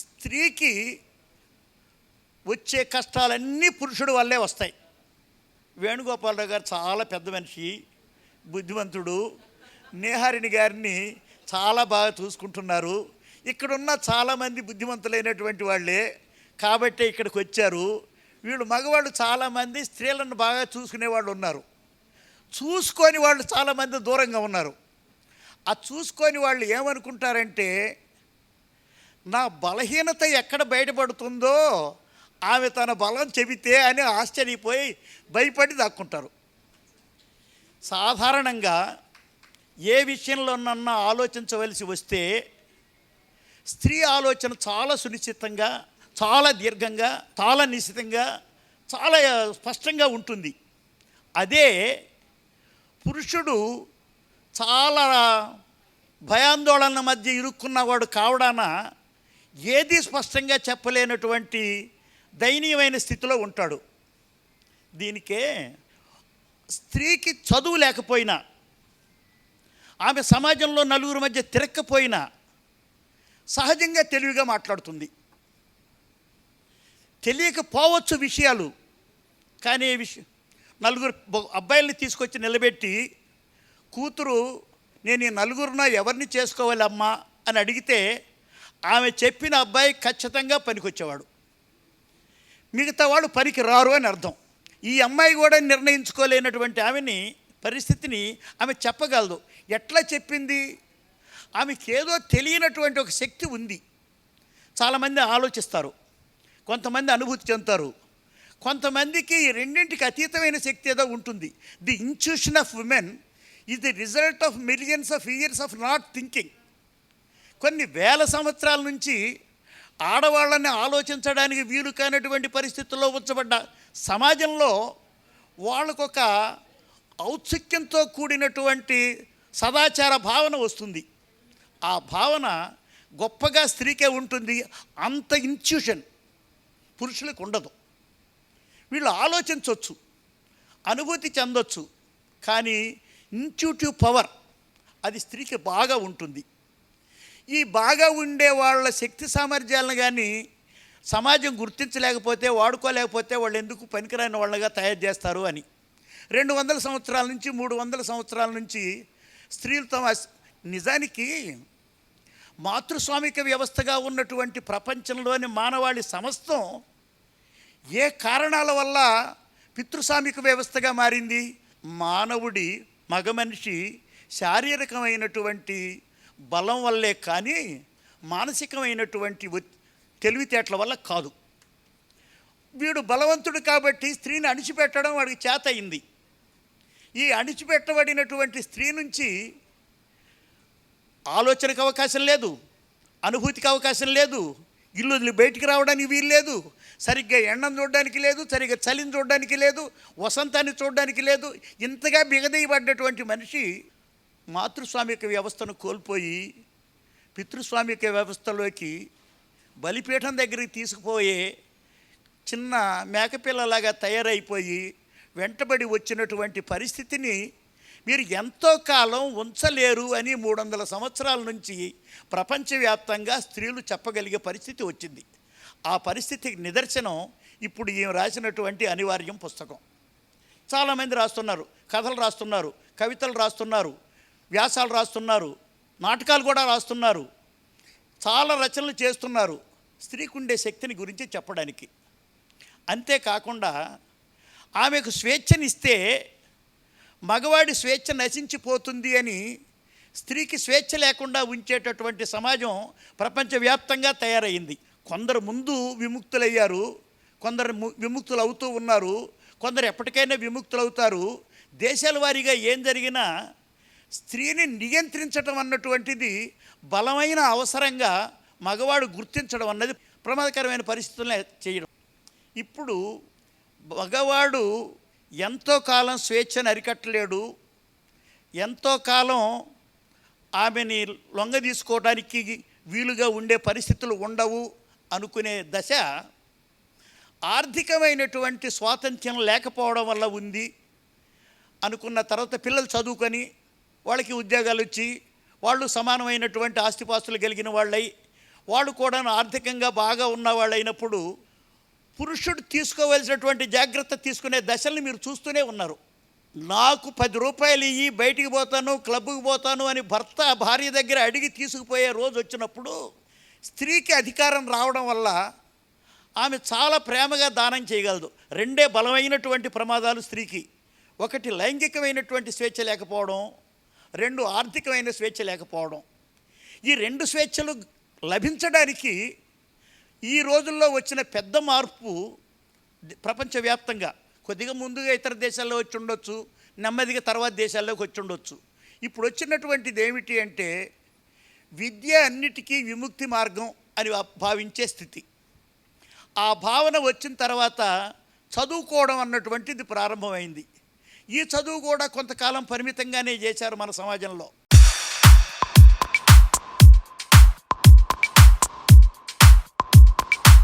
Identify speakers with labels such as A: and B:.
A: స్త్రీకి వచ్చే కష్టాలన్నీ పురుషుడు వల్లే వస్తాయి. వేణుగోపాలరావు గారు చాలా పెద్ద మనిషి బుద్ధిమంతుడు నేహారిణి గారిని చాలా బాగా చూసుకుంటున్నారు. ఇక్కడున్న చాలామంది బుద్ధిమంతులైనటువంటి వాళ్ళే కాబట్టే ఇక్కడికి వచ్చారు. వీళ్ళు మగవాళ్ళు చాలామంది స్త్రీలను బాగా చూసుకునే వాళ్ళు ఉన్నారు. చూసుకొని వాళ్ళు చాలామంది దూరంగా ఉన్నారు. ఆ చూసుకొని వాళ్ళు ఏమనుకుంటారంటే నా బలహీనత ఎక్కడ బయటపడుతుందో ఆమె తన బలం చెబితే అని ఆశ్చర్యపోయి భయపడి దాక్కుంటారు. సాధారణంగా ఏ విషయంలోనన్నా ఆలోచించవలసి వస్తే స్త్రీ ఆలోచన చాలా సునిశ్చితంగా చాలా దీర్ఘంగా చాలా నిశ్చితంగా చాలా స్పష్టంగా ఉంటుంది. అదే పురుషుడు చాలా భయాందోళన మధ్య ఇరుక్కున్నవాడు కావడాన ఏది స్పష్టంగా చెప్పలేనటువంటి దయనీయమైన స్థితిలో ఉంటాడు. దీనికే స్త్రీకి చదువు లేకపోయినా ఆమె సమాజంలో నలుగురు మధ్య తిరక్కపోయినా సహజంగా తెలివిగా మాట్లాడుతుంది. తెలియకపోవచ్చు విషయాలు కానీ విషయం నలుగురు అబ్బాయిల్ని తీసుకొచ్చి నిలబెట్టి కూతురు నేను ఈ నలుగురున ఎవరిని చేసుకోవాలి అమ్మా అని అడిగితే ఆమె చెప్పిన అబ్బాయి ఖచ్చితంగా పనికొచ్చేవాడు. మిగతా వాళ్ళు పనికి రారు అని అర్థం. ఈ అమ్మాయి కూడా నిర్ణయించుకోలేనటువంటి ఆమెని పరిస్థితిని ఆమె చెప్పగలదు. ఎట్లా చెప్పింది? ఆమెకి ఏదో తెలియనటువంటి ఒక శక్తి ఉంది. చాలామంది ఆలోచిస్తారు. కొంతమంది అనుభూతి చెందుతారు. కొంతమందికి ఈ రెండింటికి అతీతమైన శక్తి ఏదో ఉంటుంది. The institution of women is the result of millions of years of not thinking. కొన్ని వేల సంవత్సరాల నుంచి ఆడవాళ్ళని ఆలోచించడానికి వీలు కానటువంటి పరిస్థితుల్లో ఉంచబడ్డ సమాజంలో వాళ్ళకొక ఔత్సుక్యంతో కూడినటువంటి సదాచార భావన వస్తుంది. ఆ భావన గొప్పగా స్త్రీకే ఉంటుంది. అంత ఇన్స్టిట్యూషన్ పురుషులకు ఉండదు. వీళ్ళు ఆలోచించవచ్చు అనుభూతి చెందొచ్చు కానీ ఇన్స్టిట్యూటివ్ పవర్ అది స్త్రీకి బాగా ఉంటుంది. ఈ బాగా ఉండే వాళ్ళ శక్తి సామర్థ్యాలను కానీ సమాజం గుర్తించలేకపోతే వాడుకోలేకపోతే వాళ్ళు ఎందుకు పనికిరాని వాళ్ళగా తయారు చేస్తారు అని. రెండు వందల సంవత్సరాల నుంచి మూడు వందల సంవత్సరాల నుంచి స్త్రీలు తమ నిజానికి మాతృస్వామిక వ్యవస్థగా ఉన్నటువంటి ప్రపంచంలోని మానవాళి సమస్తం ఏ కారణాల వల్ల పితృస్వామిక వ్యవస్థగా మారింది? మానవుడి మగ మనిషి శారీరకమైనటువంటి బలం వల్లే కానీ మానసికమైనటువంటి తెలివితేటల వల్ల కాదు. వీడు బలవంతుడు కాబట్టి స్త్రీని అణిచిపెట్టడం వాడికి చేత అయింది. ఈ అణిచిపెట్టబడినటువంటి స్త్రీ నుంచి ఆలోచనకు అవకాశం లేదు అనుభూతికి అవకాశం లేదు ఇల్లు వదిలి బయటికి రావడానికి వీలు లేదు సరిగ్గా ఎండను చూడడానికి లేదు సరిగ్గా చలిని చూడడానికి లేదు వసంతాన్ని చూడడానికి లేదు ఇంతగా బిగదీయబడ్డటువంటి మనిషి మాతృస్వామిక వ్యవస్థను కోల్పోయి పితృస్వామిక వ్యవస్థలోకి బలిపీఠం దగ్గరికి తీసుకుపోయే చిన్న మేకపిల్లలాగా తయారైపోయి వెంటబడి వచ్చినటువంటి పరిస్థితిని మీరు ఎంతో కాలం ఉంచలేరు అని మూడు వందల సంవత్సరాల నుంచి ప్రపంచవ్యాప్తంగా స్త్రీలు చెప్పగలిగే పరిస్థితి వచ్చింది. ఆ పరిస్థితికి నిదర్శనం ఇప్పుడు ఈమె రాసినటువంటి అనివార్యం పుస్తకం. చాలామంది రాస్తున్నారు కథలు రాస్తున్నారు కవితలు రాస్తున్నారు వ్యాసాలు రాస్తున్నారు నాటకాలు కూడా రాస్తున్నారు చాలా రచనలు చేస్తున్నారు స్త్రీకి ఉండే శక్తిని గురించి చెప్పడానికి. అంతేకాకుండా ఆమెకు స్వేచ్ఛనిస్తే మగవాడి స్వేచ్ఛ నశించిపోతుంది అని స్త్రీకి స్వేచ్ఛ లేకుండా ఉంచేటటువంటి సమాజం ప్రపంచవ్యాప్తంగా తయారైంది. కొందరు ముందు విముక్తులయ్యారు కొందరు విముక్తులు అవుతూ ఉన్నారు కొందరు ఎప్పటికైనా విముక్తులు అవుతారు దేశాల వారీగా ఏం జరిగినా స్త్రీని నియంత్రించడం అన్నటువంటిది బలమైన అవసరంగా మగవాడు గుర్తించడం అన్నది ప్రమాదకరమైన పరిస్థితులను చేయడం. ఇప్పుడు మగవాడు ఎంతో కాలం స్వేచ్ఛను అరికట్టలేడు. ఎంతో కాలం ఆమెని లొంగ తీసుకోవడానికి వీలుగా ఉండే పరిస్థితులు ఉండవు అనుకునే దశ ఆర్థికమైనటువంటి స్వాతంత్ర్యం లేకపోవడం వల్ల ఉంది అనుకున్న తర్వాత పిల్లలు చదువుకొని వాళ్ళకి ఉద్యోగాలు వచ్చి వాళ్ళు సమానమైనటువంటి ఆస్తిపాస్తులు కలిగిన వాళ్ళై వాళ్ళు కూడా ఆర్థికంగా బాగా ఉన్న వాళ్ళైనప్పుడు పురుషుడు తీసుకోవలసినటువంటి జాగ్రత్త తీసుకునే దశల్ని మీరు చూస్తూనే ఉన్నారు. నాకు పది రూపాయలు ఇయ్యి బయటికి పోతాను క్లబ్కి పోతాను అని భర్త భార్య దగ్గర అడిగి తీసుకుపోయే రోజు వచ్చినప్పుడు స్త్రీకి అధికారం రావడం వల్ల ఆమె చాలా ప్రేమగా దానం చేయగలదు. రెండే బలమైనటువంటి ప్రమాదాలు స్త్రీకి. ఒకటి లైంగికమైనటువంటి స్వేచ్ఛ లేకపోవడం రెండు ఆర్థికమైన స్వేచ్ఛ లేకపోవడం. ఈ రెండు స్వేచ్ఛలు లభించడానికి ఈ రోజుల్లో వచ్చిన పెద్ద మార్పు ప్రపంచవ్యాప్తంగా. కొద్దిగా ముందుగా ఇతర దేశాల్లో వచ్చి ఉండొచ్చు నెమ్మదిగా తర్వాత దేశాల్లోకి వచ్చి ఉండొచ్చు. ఇప్పుడు వచ్చినటువంటిది ఏమిటి అంటే విద్య అన్నిటికీ విముక్తి మార్గం అని భావించే స్థితి. ఆ భావన వచ్చిన తర్వాత చదువుకోవడం అన్నటువంటిది ప్రారంభమైంది. ఈ చదువు కూడా కొంతకాలం పరిమితంగానే చేశారు మన సమాజంలో.